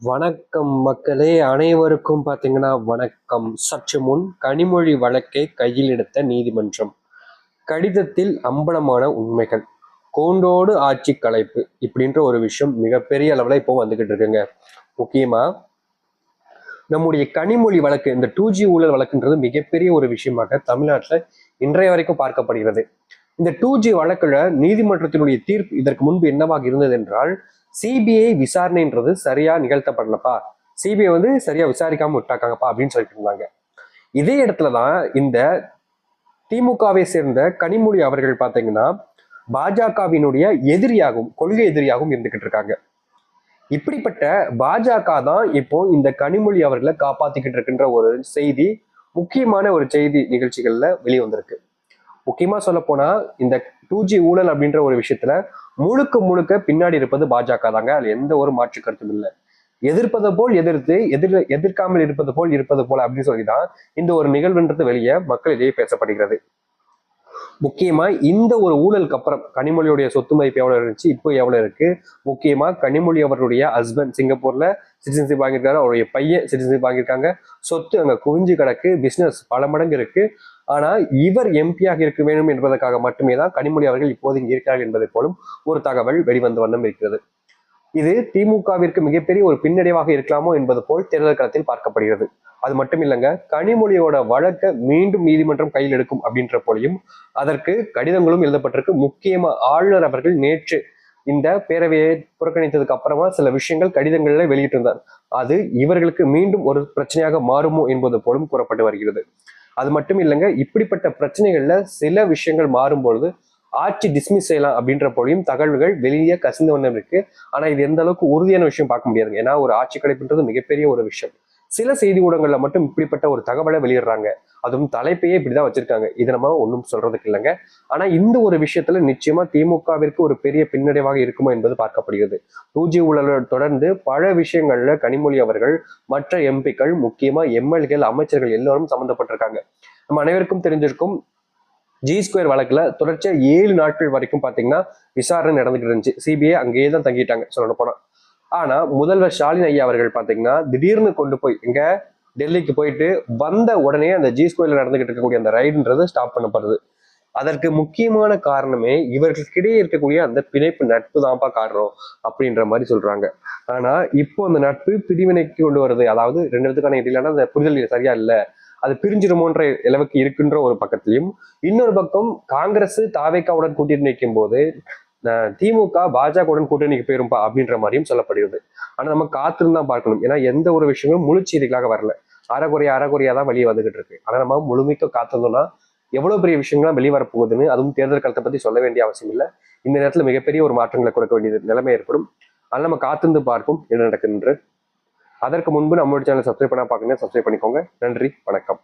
வணக்கம் மக்களே அனைவருக்கும் பார்த்தீங்கன்னா வணக்கம். சற்று முன் கனிமொழி வழக்கை கையில் எடுத்த நீதிமன்றம். கடிதத்தில் அம்பலமான உண்மைகள். கோண்டோடு ஆட்சி கலைப்பு இப்படின்ற ஒரு விஷயம் மிகப்பெரிய அளவில் இப்போ வந்துகிட்டு இருக்குங்க. முக்கியமா நம்முடைய கனிமொழி வழக்கு இந்த டூ ஜி ஊழல் வழக்குன்றது மிகப்பெரிய ஒரு விஷயமாக தமிழ்நாட்டில் இன்றைய வரைக்கும் பார்க்கப்படுகிறது. இந்த டூ ஜி வழக்குல நீதிமன்றத்தினுடைய தீர்ப்பு இதற்கு முன்பு என்னவாக இருந்தது என்றால் சிபிஐ விசாரணைன்றது சரியா நிகழ்த்தப்படலப்பா. சிபிஐ வந்து சரியா விசாரிக்காம விட்டாக்காங்கப்பா அப்படின்னு சொல்லிட்டு இருந்தாங்க. இதே இடத்துலதான் இந்த திமுகவை சேர்ந்த கனிமொழி அவர்கள் பார்த்தீங்கன்னா பாஜகவினுடைய எதிரியாகவும் கொள்கை எதிரியாகவும் இருந்துகிட்டு இருக்காங்க. இப்படிப்பட்ட பாஜக தான் இப்போ இந்த கனிமொழி அவர்களை காப்பாத்திக்கிட்டு இருக்கின்ற ஒரு செய்தி முக்கியமான ஒரு செய்தி நிகழ்ச்சிகள்ல வெளிவந்திருக்கு. முக்கியமா சொல்ல போனா இந்த டூ ஜி ஊழல் அப்படின்ற ஒரு விஷயத்துல முழுக்க முழுக்க பின்னாடி இருப்பது பாஜக தாங்க அதில் எந்த ஒரு மாற்று கருத்தும் இல்லை. எதிர்ப்பதை போல் எதிர்த்து எதிர் எதிர்க்காமல் இருப்பது போல் இருப்பது போல அப்படின்னு சொல்லிதான் இந்த ஒரு நிகழ்வுன்றது வெளியே மக்களிடையே பேசப்படுகிறது. முக்கியமா இந்த ஒரு ஊழலுக்கு அப்புறம் கனிமொழியுடைய சொத்து மதிப்பு எவ்வளவு இருந்துச்சு? இப்போ எவ்வளவு இருக்கு? முக்கியமா கனிமொழி அவருடைய ஹஸ்பண்ட் சிங்கப்பூர்ல சிட்டிசன்ஷிப் வாங்கியிருக்காரு. அவருடைய பையன் சிட்டிசன்ஷிப் வாங்கியிருக்காங்க. சொத்து அங்க குவிஞ்சு கிடக்கு. பிசினஸ் பல மடங்கு இருக்கு. ஆனா இவர் எம்பியாக இருக்க வேண்டும் என்பதற்காக மட்டுமே தான் கனிமொழி அவர்கள் இப்போது இங்கே இருக்கிறார்கள் என்பதை போலும் ஒரு தகவல் வெளிவந்த வண்ணம் இருக்கிறது. இது திமுகவிற்கு மிகப்பெரிய ஒரு பின்னடைவாக இருக்கலாமோ என்பது போல் தேர்தல் களத்தில் பார்க்கப்படுகிறது. அது மட்டும் இல்லைங்க கனிமொழியோட வழக்கை மீண்டும் நீதிமன்றம் கையில் எடுக்கும் அப்படின்ற போலையும் அதற்கு கடிதங்களும் எழுதப்பட்டிருக்கு. முக்கியமா ஆளுநர் அவர்கள் நேற்று இந்த பேரவையை புறக்கணித்ததுக்கு அப்புறமா சில விஷயங்கள் கடிதங்கள்ல வெளியிட்டிருந்தார். அது இவர்களுக்கு மீண்டும் ஒரு பிரச்சனையாக மாறுமோ என்பது போலும் கூறப்பட்டு வருகிறது. அது மட்டும் இல்லைங்க இப்படிப்பட்ட பிரச்சனைகள்ல சில விஷயங்கள் மாறும்பொழுது ஆட்சி டிஸ்மிஸ் செய்யலாம் அப்படின்ற போலையும் தகவல்கள் வெளியே கசிந்து வண்ணம் இருக்கு ஆனா இது எந்த அளவுக்கு உறுதியான விஷயம் பார்க்க முடியாதுங்க. ஏன்னா ஒரு ஆட்சி கலைப்புன்றது மிகப்பெரிய ஒரு விஷயம். சில செய்தி ஊடகங்களில் மட்டும் இப்படிப்பட்ட ஒரு தகவலை வெளியிடுறாங்க. அதுவும் தலைப்பையே இப்படிதான் வச்சிருக்காங்க. இது நம்ம ஒன்றும் சொல்றதுக்கு இல்லைங்க. ஆனா இந்த ஒரு விஷயத்துல நிச்சயமா திமுகவிற்கு ஒரு பெரிய பின்னடைவாக இருக்குமோ என்பது பார்க்கப்படுகிறது. டூ ஜி தொடர்ந்து பல விஷயங்கள்ல கனிமொழி அவர்கள் மற்ற எம்பிக்கள் முக்கியமா எம்எல்ஏகள் அமைச்சர்கள் எல்லாரும் சம்மந்தப்பட்டிருக்காங்க. நம்ம அனைவருக்கும் தெரிஞ்சிருக்கும் ஜி ஸ்கொயர் வழக்கில் தொடர்ச்சியாக ஏழு நாட்கள் வரைக்கும் பார்த்தீங்கன்னா விசாரணை நடந்துகிட்டு இருந்துச்சு. சிபிஐ அங்கேயே தான் தங்கிட்டாங்க. சொல்லணும் போனால் ஆனா முதல்வர் ஸ்டாலின் ஐயா அவர்கள் பாத்தீங்கன்னா திடீர்னு கொண்டு போய் இங்க டெல்லிக்கு போயிட்டு வந்த உடனே அந்த ஜி ஸ்கொயர்ல நடந்துகிட்டு இருக்கக்கூடிய அந்த ரைடுன்றது ஸ்டாப் பண்ணப்படுது. அதற்கு முக்கியமான காரணமே இவர்களுக்கிடையே இருக்கக்கூடிய அந்த பிணைப்பு நட்பு தான்ப்பா காரணம் அப்படின்ற மாதிரி சொல்றாங்க. ஆனா இப்போ அந்த நட்பு பிரிவினைக்கு கொண்டு வருது. அதாவது ரெண்டு பேத்துக்கான இடையிலான அந்த புரிதல் சரியா இல்லை. அது பிரிஞ்சிருமோன்ற அளவுக்கு இருக்குன்ற ஒரு பக்கத்திலையும் இன்னொரு பக்கம் காங்கிரஸ் தாவேக்காவுடன் கூட்டிட்டு நிற்கும் போது திமுக பாஜகவுடன் கூட்டணிக்கு போயிருப்பா அப்படின்ற மாதிரியும் சொல்லப்படுகிறது. ஆனா நம்ம காத்திருந்து தான் பார்க்கணும். ஏன்னா எந்த ஒரு விஷயமும் முழு வரல. அறகுறையா அறகுறையா தான் வெளியே வந்துகிட்டு இருக்கு. ஆனா நம்ம முழுமைக்க காத்திருந்தோம்னா எவ்வளவு பெரிய விஷயங்கள்லாம் வெளிவர வரப்போகுதுன்னு அதுவும் தேர்தல் காலத்தை பத்தி சொல்ல வேண்டிய அவசியம் இல்லை. இந்த நேரத்துல மிகப்பெரிய ஒரு மாற்றங்களை கொடுக்க வேண்டியது நிலைமை ஏற்படும். அதனால நம்ம காத்திருந்து பார்ப்போம் என்ன நடக்குதுன்று அதற்கு முன்பு நம்மளோட சேனல் சப்ஸ்கிரைப் பண்ணா பார்க்கணும் சப்ஸ்கிரைப் பண்ணிக்கோங்க. நன்றி வணக்கம்.